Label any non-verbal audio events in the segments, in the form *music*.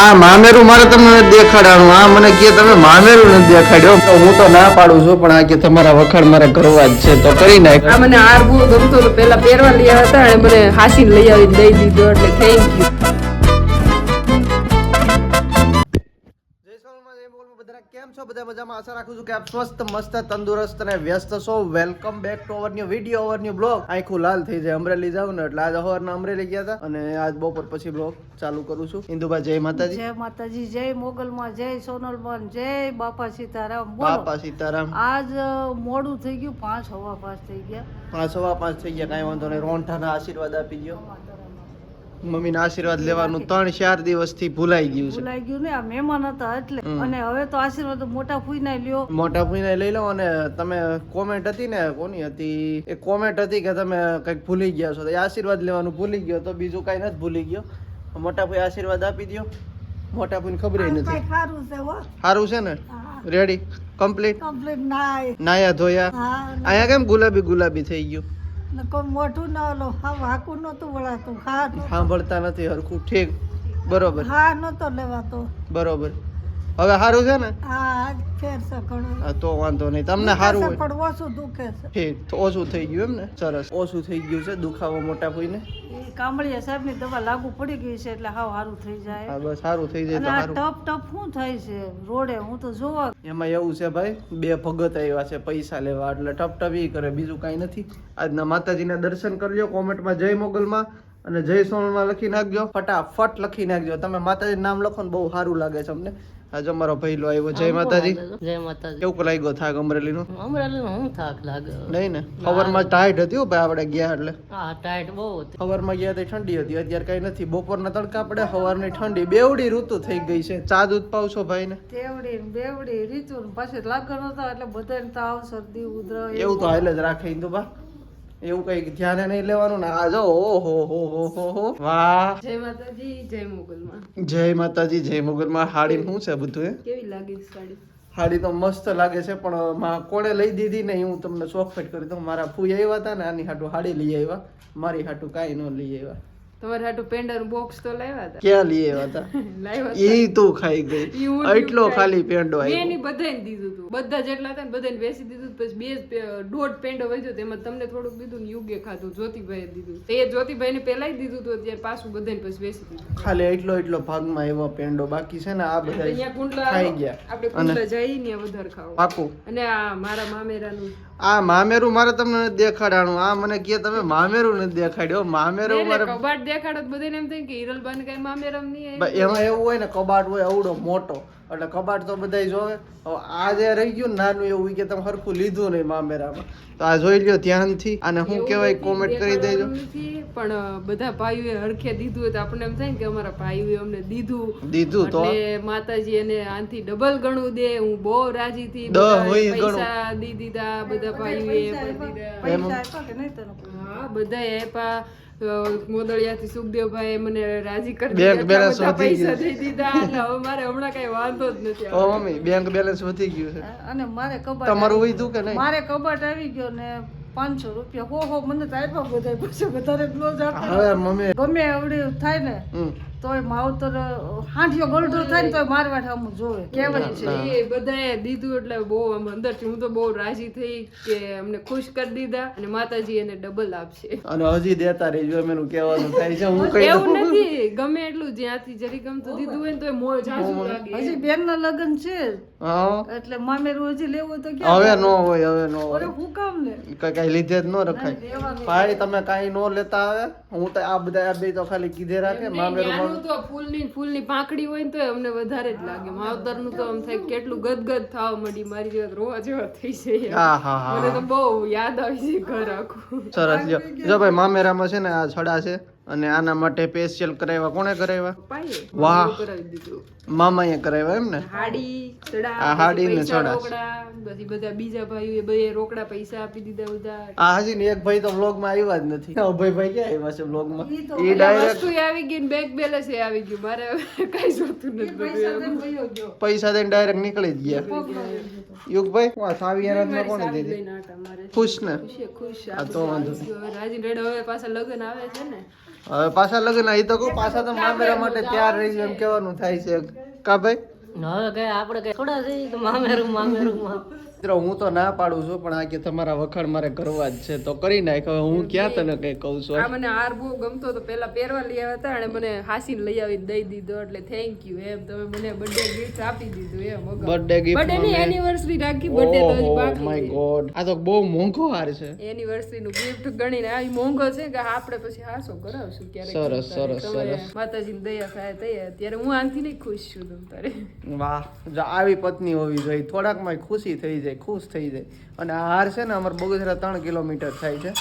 આ મામેરું મારે તમને દેખાડવાનું. આ મને કે તમે મામેરું નથી દેખાડ્યો. હું તો ના પાડું છું, પણ આ કે તમારા વખાણ મારે કરવા જ છે, તો કરી નાખ. આ મને હાર બહુ ગમતો પહેલા પહેરવા લઈ આવ્યા હતા અને મને હાસીને લઈ આવી દઈ દીધો, એટલે થેન્ક યુ છો? બધા મજામાં? આશા રાખું છું કે આપ સ્વસ્થ મસ્ત તંદુરસ્ત અને વ્યસ્ત છો. Welcome back to our new video our new blog આખું લાલ થઈ જાય અમરેલી જાવ ને એટલે આજ સવારના અમરેલી ગયા હતા અને આજ બપોર પછી બ્લોગ ચાલુ કરું છું. ઇન્દુભાઈ જય માતાજી. જય માતાજી જય મોગલમાં જય સોનલમાં જય બાપા સીતારામ. બાપા સીતારામ. આજ મોડું થઈ ગયું પાંચ હવા પાંચ થઈ ગયા. પાંચ હવા પાંચ થઈ ગયા કાંઈ વાંધો નહીં. રોંઠાના આશીર્વાદ આપી ગયો મમ્મીના આશીર્વાદ લેવાનું ત્રણ ચાર દિવસથી ભૂલાઈ ગયું છે. ભૂલાઈ ગયું ને આ મહેમાન હતા એટલે. અને હવે તો આશીર્વાદ મોટા ફૂઈને લ્યો. મોટા ભૂઈને લઈ લો અને તમે કોમેન્ટ હતી ને કોની હતી? એ કોમેન્ટ હતી કે તમે કંઈક ભૂલી ગયા છો. તો આશીર્વાદ લેવાનું ભૂલી ગયો તો બીજું કાંઈ નથી ભૂલી ગયો. મોટા ફૂઈ આશીર્વાદ આપી દો મોટા ભાઈને ખબર નથી. સારું છે હો. સારું છે ને? રેડી કમ્પ્લીટ કમ્પ્લીટ નાય. નાયા ધોયા? અહીંયા કેમ ગુલાબી ગુલાબી થઈ ગયું? કોઈ મોઢું ના ઓલો હા વાકું નહોતું વળાતું. હા સાંભળતા નથી હરખું. ઠીક. બરોબર. હા નહોતો લેવાતો. બરોબર. હવે સારું છે ને? હા ફેર છે તો વાંધો નહીં. તમને સારું હોય ઓછું દુખે છે. ઠીક તો ઓછું થઈ ગયું એમ ને? સરસ. ઓછું થઈ ગયું છે દુખાવો મોટા ભાઈને એ કામળિયા સાહેબની દવા લાગુ પડી ગઈ છે એટલે હાવ સારું થઈ જાય. હા બસ સારું થઈ જાય તો સારું ટપ ટપ શું થાય છે? રોડે હું તો જોવા એમાં એવું છે ભાઈ બે ભગત આવ્યા છે પૈસા લેવા એટલે ટપ ટપ ઈ કરે બીજું કાંઈ નથી. આજના માતાજીના દર્શન કરજો કોમેન્ટમાં જય મોગલમાં અને જય સોનલમાં લખી નાખજો. ફટાફટ લખી નાખજો. તમે માતાજી નામ લખો ને બહુ સારું લાગે છે અમને. આજે અમારો પહેલો આવ્યો. જય માતાજી. જય માતાજી. કેવું લાગ્યો થાક અમરેલીનું? અમરેલીનો હું થાક લાગે? નહીં ને? ખબરમાં ટાઈટ હતી ભાઈ આપણે ગયા એટલે. હા ટાઈટ બહુ હતી. માં ગયા તે ઠંડી હતી અત્યારે કઈ નથી. બપોરના તડકા પડે સવારની ઠંડી. બેવડી ઋતુ થઈ ગઈ છે. ચા દૂધ પાવ છો ભાઈ ને તેવડી બેવડી ઋતુ પછી પાછી લગ્ન હતા એટલે બધાને તાવ શરદી ઉધર એવું તો હાલ જ રાખે ઇન્દુબા એવું કઈ ધ્યાને નહીં લેવાનું ને આ જો હો હો હો હો વાહ. જય માતાજી જય મુગલમાં. જય માતાજી જય મુગલમાં. હાડી શું છે બધું એ કેવી લાગી સાડી? હાડી તો મસ્ત લાગે છે પણ માં કોણે લઈ દીધી ને હું તમને ચોખવટ કરી દઉં. મારા ફૂઈ આવ્યા હતા ને આની હાટું હાડી લઈ આવ્યા. મારી હાટું કાંઈ ન લઈ આવ્યા. તમારે હાટું પેન્ડર બોક્સ તો લાવ્યા હતા. ક્યાં લઈ આવ્યા હતા? *laughs* એ તો ખાઈ ગઈ. એટલો ખાલી પેંડો આવ્યો એની બધાને દીધું હતું બધા જેટલા હતા ને બધાને વેચી દીધું પછી બે દોઢ પેન્ડો વધ્યો તેમાં તમને થોડુંક દીધું ને યુગે ખાધું જ્યોતિભાઈએ દીધું. તે જ્યોતિભાઈને પહેલા દીધું હતું અત્યારે પાછું બધાને પછી વેચી દીધું ખાલી એટલો એટલો ભાગમાં એવો પેંડો બાકી છે ને આ બધા અહીંયા કુંડલા ખાઈ ગયા. આપણે કુંડલા જઈ ને વધારે ખાવ. પાકું. અને આ મારા મામેરાનું આ મામેરું મારે તમને દેખાડાણું આ મને કે તમે મામેરું નથી દેખાડ્યો. મામેરું મારે કબાટ દેખાડો તો બધાને એમ થાય કે હિરલબાને કઈ મામેરામ નહીં એમાં એવું હોય ને કબાટ હોય અવડો મોટો. એટલે કબાટ તો બધાય જોવે. આ જે રહી ગયું નાનું એવું કે તમે હરખું લીધું નહીં મામેરામાં. તો આ જોઈ લ્યો ધ્યાનથી અને હું કહેવાય કોમેન્ટ કરી દેજો. પણ બધા ભાઈઓએ હરખે દીધું હોય તો આપણને એમ થાય કે અમારા ભાઈઓએ અમને દીધું. દીધું તો. માતાજી એને આનથી ડબલ ગણું દે હું બહુ રાજી થી. પૈસા દી દીધા બધા ભાઈઓએ પૈસા આપ્યા. કે નહીં તને? હા બધા આપ્યા. મોદળિયાથી સુખદેવભાઈ મને રાજી કરી બેંક બેલેન્સ વધી પૈસા ગયું. દઈ દીધા. એટલે હવે મારે હમણાં કઈ વાંધો જ નથી ઓ મમ્મી બેંક બેલેન્સ વધી ગયું છે. અને મારે કબાટ તમારું વધ્યું કે નહીં? મારે કબાટ આવી ગયો ને પાંચસો રૂપિયા. હો હો મને તો આપ્યા બધા પછી વધારે બ્લોઝ ન આપે. હવે મમ્મી. ગમે એવડી થાય ને તોય માવતર હાંઠિયો ગલઢો થાય ને તોય મારવા ઠામું જોવે. કહેવાય છે. એ બધાએ દીધું એટલે બહુ આમ અંદરથી હું તો બહુ રાજી થઈ કે અમને ખુશ કરી દીધા અને માતાજી એને ડબલ આપશે. અને હજી દેતા રહેજો એમ એનું કહેવાનું થાય છે હું કઈ એવું નથી ગમે એટલું જ્યાંથી જરી ગમતું દીધું હોય ને તોય મોજ જાજુ લાગે. હજી બેન ના લગ્ન છે. એટલે મામેરું હજી લેવું તો ક્યાં? હવે નો હોય હવે નો અરે હોય હું કામ ને કઈ કઈ લીધે જ ન રખાય. ભાઈ તમે કઈ નો લેતા આવે. હું તો આ બધા આ બે તો ખાલી કીધે રાખે મામેરું ત્યાંનું તો ફૂલની ફૂલની પાંખડી હોય ને તો અમને વધારે જ લાગે. માવતરનું તો આમ થાય કેટલું ગદગદ થવા મળી મારી જેવા રોવા જેવા થઈ જાય હા હા હા. મને તો બહુ યાદ આવી છે ઘર આખું. સરસ. જો જો ભાઈ મામેરામાં છે ને આ છડા છે. અને આના માટે સ્પેશિયલ કરાવ્યા કોણે કરાવ્યા વાહ. મામાએ કરાવ્યા એમ ને હાડી સડા આ હાડી ને સડા. બધી બધા બીજા ભાઈઓએ બે રોકડા પૈસા આપી દીધા બધા. આ હજી ને એક ભાઈ તો વ્લોગમાં આવ્યા જ નથી. અભય ભાઈ ક્યાં આવ્યા છે વ્લોગમાં એ ડાયરેક્ટ વસ્તુ આવી ગઈ ને બેગ બેલેન્સ એ આવી ગયું. મારે *laughs* કઈ જોતું નથી. પૈસા દઈને ડાયરેક્ટ નીકળી જ ગયા. યુગભાઈ હું આ સાવી એનાથમાં માં સારી દીધી. ખુશ ને? ખુશ આ તો વાંધો રાજીન રેડ હવે પાછા લગ્ન આવે છે ને? હવે પાછા લગ્ન એ તો કહું, પાછા તો મામેરા માટે તૈયાર રહી એમ કહેવાનું થાય છે. કા ભાઈ? હવે કઈ, આપણે કઈ થોડા છે કે મામેરું મામેરું મિત્રો હું તો ના પાડું છું પણ આ કે તમારા વખાણ મારે કરવા જ છે. તો કરી નાખ હવે હું ક્યાં તને કઈ કહું છું? આ મને હાર બહુ ગમતો તો પેલા પહેરવા લઈ આવ્યા હતા અને મને હાસીને લઈ આવી દઈ દીધો એટલે થેન્ક યુ એમ. તમે મને બર્થડે ગિફ્ટ આપી દીધું એમ બર્થડે ગિફ્ટ બર્થડે ની એનિવર્સરી રાખી બર્થડે તો હજી માય ગોડ આ તો બહુ મોંઘો હાર છે. એનિવર્સરી નું ગિફ્ટ ગણીને આ મોંઘો છે કે આપણે પછી હાસો કરાવશું ક્યારેક સરસ, સરસ, સરસ. માતાજીની દયા થાય તૈયાર. ત્યારે હું આનથી નહીં ખુશ છું તમ તારે. વાહ જો આવી પત્ની હોવી જોઈએ. થોડાકમાં ખુશી થઈ જાય. ખુશ થઈ જાય. અને આ હાર છે ને અમારે બગસરા ત્રણ કિલોમીટર થાય છે.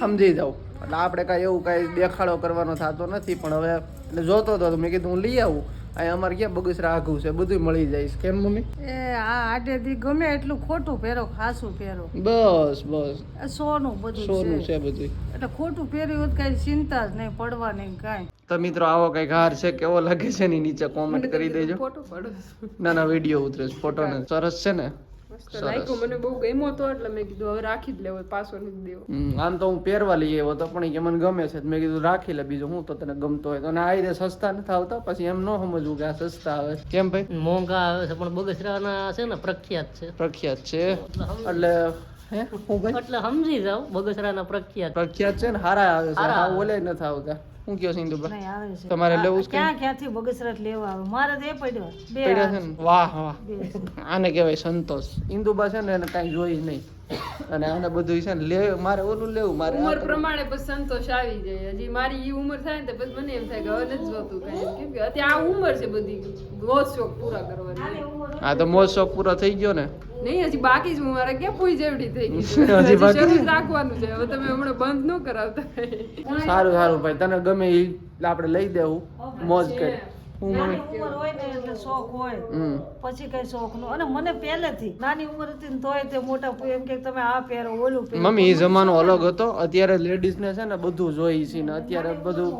સમજી જાવ એટલે આપણે કાંઈ એવું કાંઈ દેખાડો કરવાનો થતો નથી પણ હવે એટલે જોતો હતો. મેં કીધું હું લઈ આવું. અહીં અમારે ક્યાં બગસરા આઘું છે? બધું મળી જાય કેમ મમ્મી? એ આ આટેથી ગમે એટલું ખોટું પહેરો ખાસું પહેરો. બસ બસ. સોનું બધું સોનું છે બધું એટલે ખોટું પહેર્યું હોત કાંઈ ચિંતા જ નહીં પડવાની કાંઈ. તો મિત્રો આવો કંઈક હાર છે કેવો લાગે છે એની નીચે કોમેન્ટ કરી દેજો. ફોટો પાડો. ના ના વીડિયો ઉતરે ફોટો ને. સરસ છે ને? લાગ્યું મને બહુ ગમ્યો તો એટલે મેં કીધું હવે રાખી જ લેવો પાછો નથી દેવો. આમ તો હું પહેરવા લઈ આવ્યો તો પણ કે મને ગમે છે મેં કીધું રાખી લે બીજું હું તો તને ગમતો હોય. તો આ રીતે સસ્તા નથી આવતા પછી એમ ન સમજવું કે આ સસ્તા આવે. કેમ ભાઈ? મોંઘા આવે છે પણ બગસરાના છે ને પ્રખ્યાત છે. પ્રખ્યાત છે. એટલે હે? હું ભાઈ? એટલે સમજી જાવ બગસરાના પ્રખ્યાત. પ્રખ્યાત છે ને હારા આવે છે. ઓલે નથી આવતા. હું કયો નહીં તમારે લેવું છે ક્યાં ક્યાંથી બગસરાટ લેવા આવે? મારે તો એ પડ્યો. બે પડ્યા છે ને? વાહ વાહ. આને કહેવાય સંતોષ. ઇન્દુબા છે ને એને કાંઈ જોઈ નહીં. અને આને બધું છે ને લે મારે ઓલું લેવું મારે ઉંમર પ્રમાણે પછી સંતોષ આવી જાય. હજી મારી ઈ ઉંમર થાય ને તો પછી મને એમ થાય કે હવે નથી જોતું કાંઈ. કેમ કે અત્યારે આ ઉંમર છે બધી. મોજ શોખ પૂરા કરવાની. આ તો મોજ શોખ પૂરો થઈ ગયો ને? નહીં હજી બાકી જ હું મારે ક્યાં પૂઈ જેવડી થઈ ગઈ છું. હજી બાકી રાખવાનું છે. હવે તમે હમણાં બંધ ન કરાવતા. સારું સારું ભાઈ તને ગમે એ આપણે લઈ દેવું. મોજ કરી. હું મમ્મી ઉંમર હોય ને એટલે શોખ હોય. પછી કઈ શોખ નો અને મને પહેલેથી નાની ઉંમર હતી ને તોય તે મોટા એમ કે તમે આ પહેરો ઓલું પહેરો. મમ્મી એ જમાનો અલગ હતો. અત્યારે લેડીઝ ને છે ને બધું જોઈ છે ને અત્યારે બધું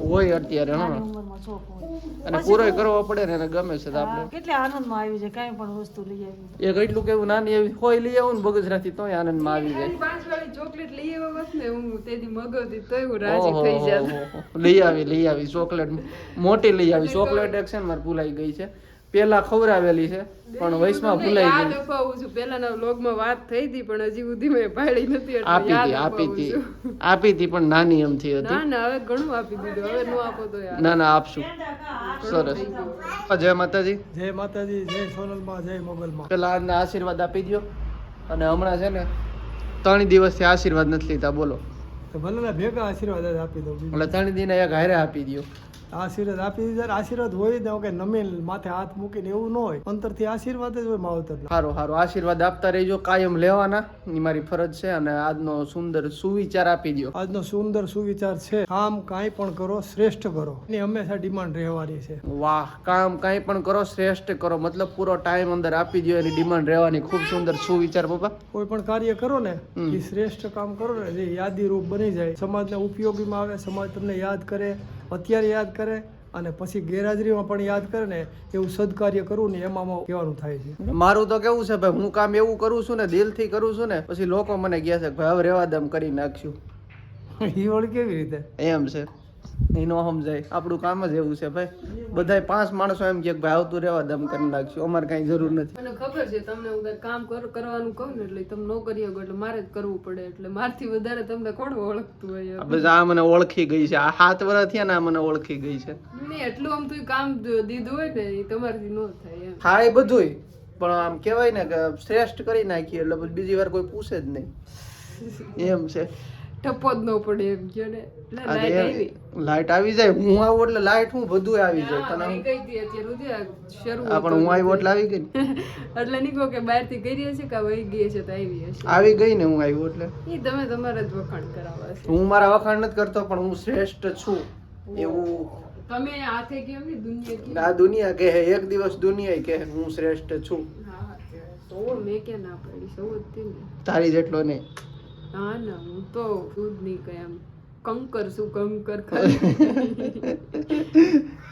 હોય અત્યારે હા. ઉંમરમાં શોખ હોય અને પૂરો કરવો પડે ને એને ગમે છે આપણે. કેટલે આનંદમાં આવી જાય કાંઈ પણ વસ્તુ લઈ આવી એક એટલું કેવું નાની એવી હોય લઈ આવું ને બગસરાથી તોય આનંદમાં આવી જાય. પાંચ વાળી ચોકલેટ લઈ આવ્યો બસ ને હું તેથી મગવતી તોય હું રાજી થઈ જાય લઈ આવી લઈ આવી ચોકલેટ. મોટી લઈ આવી. ચોકલેટ એક છે ને મારે ભૂલાઈ ગઈ છે. પેલા ખવડાવેલી છે પણ વયસમાં ભૂલાઈ ગઈ. અપાવું છું. પેલાના વ્લોગમાં વાત થઈ હતી પણ હજી સુધી મેં પાડી નથી આપી હતી આપી હતી. આપી હતી પણ નાની એમથી હતી. ના ના હવે ઘણું આપી દીધું. હવે નો આપો તો યાર ના ના આપશું. સરસ. જય માતાજી. જય માતાજી જય સોનલમાં જય મોગલમાં. પેલા આજના આશીર્વાદ આપી દો અને હમણાં છે ને ત્રણ દિવસથી આશીર્વાદ નથી લીધા બોલો. ભલે ભેગા આશીર્વાદ આપી દો એટલે ત્રણ દિન એક હારે આપી દો આશીર્વાદ આપી દીધા આશીર્વાદ હોય ને કે નમે માથે હાથ મૂકીને એવું ન હોય અંતરથી આશીર્વાદ જ હોય માવતર સારું સારું આશીર્વાદ આપતા રહેજો કાયમ લેવાના એ મારી ફરજ છે અને આજનો સુંદર સુવિચાર આપી દો આજનો સુંદર સુવિચાર છે કામ કાંઈ પણ કરો શ્રેષ્ઠ કરો. એની હંમેશા ડિમાન્ડ રહેવાની છે. વાહ કામ કાંઈ પણ કરો શ્રેષ્ઠ કરો મતલબ પૂરો ટાઈમ અંદર આપી દો એની ડિમાન્ડ રહેવાની ખૂબ સુંદર સુવિચાર પપ્પા કોઈ પણ કાર્ય કરો ને એ શ્રેષ્ઠ કામ કરો ને જે યાદી રૂપ બની જાય. સમાજને ઉપયોગીમાં આવે સમાજ તમને યાદ કરે અત્યારે યાદ કરે અને પછી ગેરહાજરીમાં પણ યાદ કરે ને એવું સદકાર્ય કરવું ને એમાં કહેવાનું થાય છે. મારું તો કેવું છે ભાઈ હું કામ એવું કરું છું ને દિલથી કરું છું ને પછી લોકો મને કહે છે ભાઈ હવે રેવા દમ કરી નાખશું. એ વળી કેવી રીતે? એમ છે. એ ન સમજાય. આપણું કામ જ એવું છે ભાઈ. બધાય પાંચ માણસો એમ કે ભાઈ આવતું રહેવા દમ કરી નાખશું. અમારે કઈ જરૂર નથી. મને ખબર છે તમને હું કામ કરવાનું કહું ને એટલે તમે ન કરી શકો એટલે મારે જ કરવું પડે. એટલે મારથી વધારે તમને કોણ ઓળખતું હોય આ આ મને ઓળખી ગઈ છે. આ સાત વર્ષ થયા ને આ મને ઓળખી ગઈ છે. નહીં એટલું આમ તો કામ દીધું હોય ને એ તમારથી ન થાય હા એ બધુંય. પણ આમ કહેવાય ને કે શ્રેષ્ઠ કરી નાખીએ એટલે બીજી વાર કોઈ પૂછે જ નહીં. એમ છે. ટપ્પો જ ન પડે એમ કે ને. લાઈટ આવી. લાઈટ આવી જાય. હું આવું એટલે લાઈટ હું બધું આવી જાય. તને એ કહી હતી અત્યારે સુધી શરૂ આ પણ હું આવ્યો એટલે આવી ગઈ *laughs* એટલે નીકો કે બહારથી કરી હશે કે વહી ગઈ છે તો આવી હશે. આવી ગઈ ને હું આવ્યો એટલે. એ તમે તમારા જ વખાણ કરાવવા છે હું મારા વખાણ નથી કરતો પણ હું શ્રેષ્ઠ છું. એવું. તમે હાથે કેમ ને દુનિયા કે? આ દુનિયા કહે એક દિવસ દુનિયા કહે હું શ્રેષ્ઠ છું. તો મેં કે ના પડી? સૌ તારી જેટલો નહીં. ના ના, હું તો ખુદ નહીં કઈ એમ કંકર શું કંકર *laughs*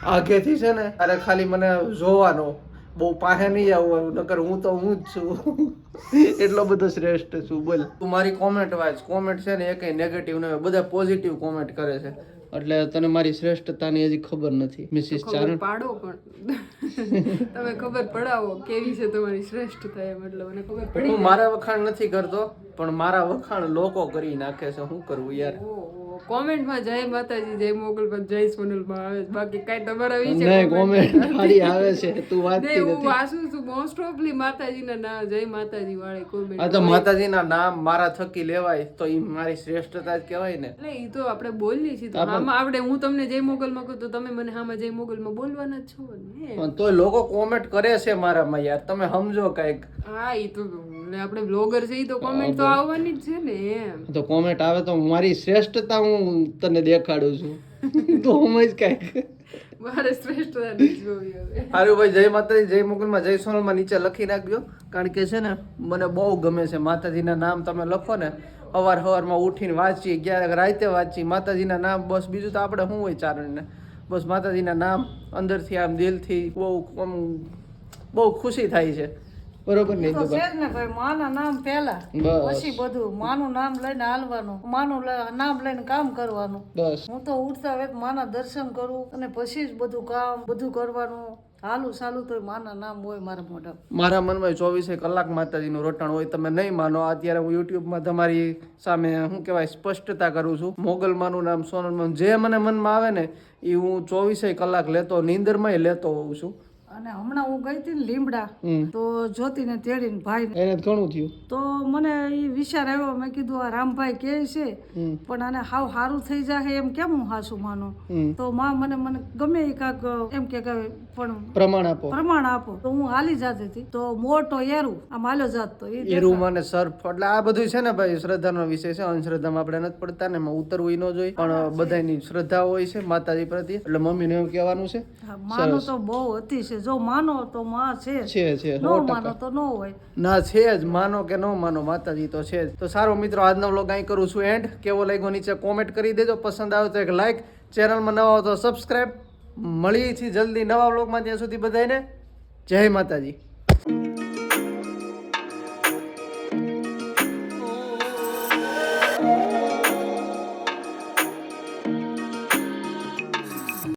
આગેથી છે ને, અરે ખાલી મને જોવાનો, બહુ પાસે નહીં આવવાનું, નકર હું તો હું જ છું. *laughs* એટલો બધો શ્રેષ્ઠ છું, બોલ. તું મારી કોમેન્ટ વાંચ કોમેન્ટ છે ને એ કઈ નેગેટિવ ને બધા પોઝિટિવ કોમેન્ટ કરે છે. એટલે તને મારી શ્રેષ્ઠતાની હજી ખબર નથી મિસિસ ચારણ. પાડો પણ. *laughs* તમે ખબર પડાવો કેવી છે તમારી શ્રેષ્ઠતા એમ એટલે મને ખબર પડી હું મારા વખાણ નથી કરતો પણ મારા વખાણ લોકો કરી નાખે છે. શું કરવું યાર? કોમેન્ટમાં જય માતાજી જય મોગલ પર જય સોનલમાં આવે છે. બાકી કાંઈ તમારા વિશે નહીં કોમેન્ટ મારી આવે છે તું વાત નહીં, હું વાસું છું. મોસ્ટ ઓફલી માતાજીના નામ જય માતાજી વાળે કોમેન્ટ આ તો માતાજીના નામ મારા થકી લેવાય તો એ મારી શ્રેષ્ઠતા જ કહેવાય ને. એટલે ઈ તો આપણે બોલીએ છીએ. તો આમાં આપણે હું તમને જય મોગલમાં કહું તો તમે મને આમાં જય મોગલમાં બોલવાના જ છો ને. પણ તોય લોકો કોમેન્ટ કરે છે મારામાં યાર તમે સમજો કંઈક. હા ઈ તો એટલે આપણે બ્લોગર છે ઈ તો કોમેન્ટ તો આવવાની જ છે ને એમ. તો કોમેન્ટ આવે તો મારી શ્રેષ્ઠતા હું તને દેખાડું છું. *laughs* તો સમજ કંઈક. મારે શ્રેષ્ઠતા નથી જોવી હવે હારું ભાઈ જય માતાજી જય મુકુલમાં જય સોનલમાં નીચે લખી નાખજો. કારણ કે છે ને મને બહુ ગમે છે માતાજીના નામ તમે લખો ને અવાર સવારમાં ઉઠીને વાંચીએ ક્યારેક રાતે વાંચીએ માતાજીના નામ બસ બીજું તો આપણે શું હોય ચારણને? બસ માતાજીના નામ અંદરથી આમ દિલથી બહુ બહુ ખુશી થાય છે. બરોબર ને ને ભાઈ માના નામ પહેલા. પછી બધું માનું નામ લઈને હાલવાનું માનું નામ લઈને કામ કરવાનું. બસ. હું તો ઉઠતા વેત માના દર્શન કરું અને પછી જ બધું કામ બધું કરવાનું. હાલું સાલું તો માના નામ હોય મારા મોઢા. મારા મનમાં ચોવીસે કલાક માતાજીનું રોટણ હોય તમે નહીં માનો. અત્યારે હું યુટ્યુબમાં તમારી સામે શું કહેવાય સ્પષ્ટતા કરું છું. મોગલ માનું નામ સોનલ જે મને મનમાં આવે ને એ હું ચોવીસે કલાક લેતો નીંદરમાંય લેતો હોઉં છું. અને હમણાં હું ગઈ હતી ને લીમડા તો જ્યોતિને તેડીને ભાઈ એને ઘણું થયું. તો મને એ વિચાર આવ્યો મેં કીધું આ રામભાઈ કે છે પણ આને હાવ સારું થઈ જાય એમ કેમ હું હાસું માનું? તો માં મને મને ગમે એ કાક એમ કે કે પણ પ્રમાણ આપો. પ્રમાણ આપો. તો હું હાલી જાતે હતી. તો મોટો એરું આમ હાલ્યો જાત તો એરું મને સર્ફ એટલે આ બધું છે ને ભાઈ શ્રદ્ધાનો વિષય છે. અંધશ્રદ્ધામાં આપણે નથી પડતા ને એમાં ઉતરવું ન જોઈએ. પણ બધાની શ્રદ્ધા હોય છે માતાજી પ્રત્યે. એટલે મમ્મીને એવું કહેવાનું છે. માનું તો બહુ હતી છે જો માનો તો માં છે છે છે નો માનો તો નો હોય. ના છે જ. માનો કે ન માનો માતાજી તો છે જ. તો સારો મિત્રો આજનો વ્લોગ અહીં કરું છું એન્ડ કેવો લાગ્યો નીચે કોમેન્ટ કરી દેજો. પસંદ આવે તો એક લાઈક ચેનલમાં નવા હો તો સબસ્ક્રાઈબ મળીએ છીએ જલ્દી નવા વ્લોગમાં ત્યાં સુધી બધાને જય માતાજી.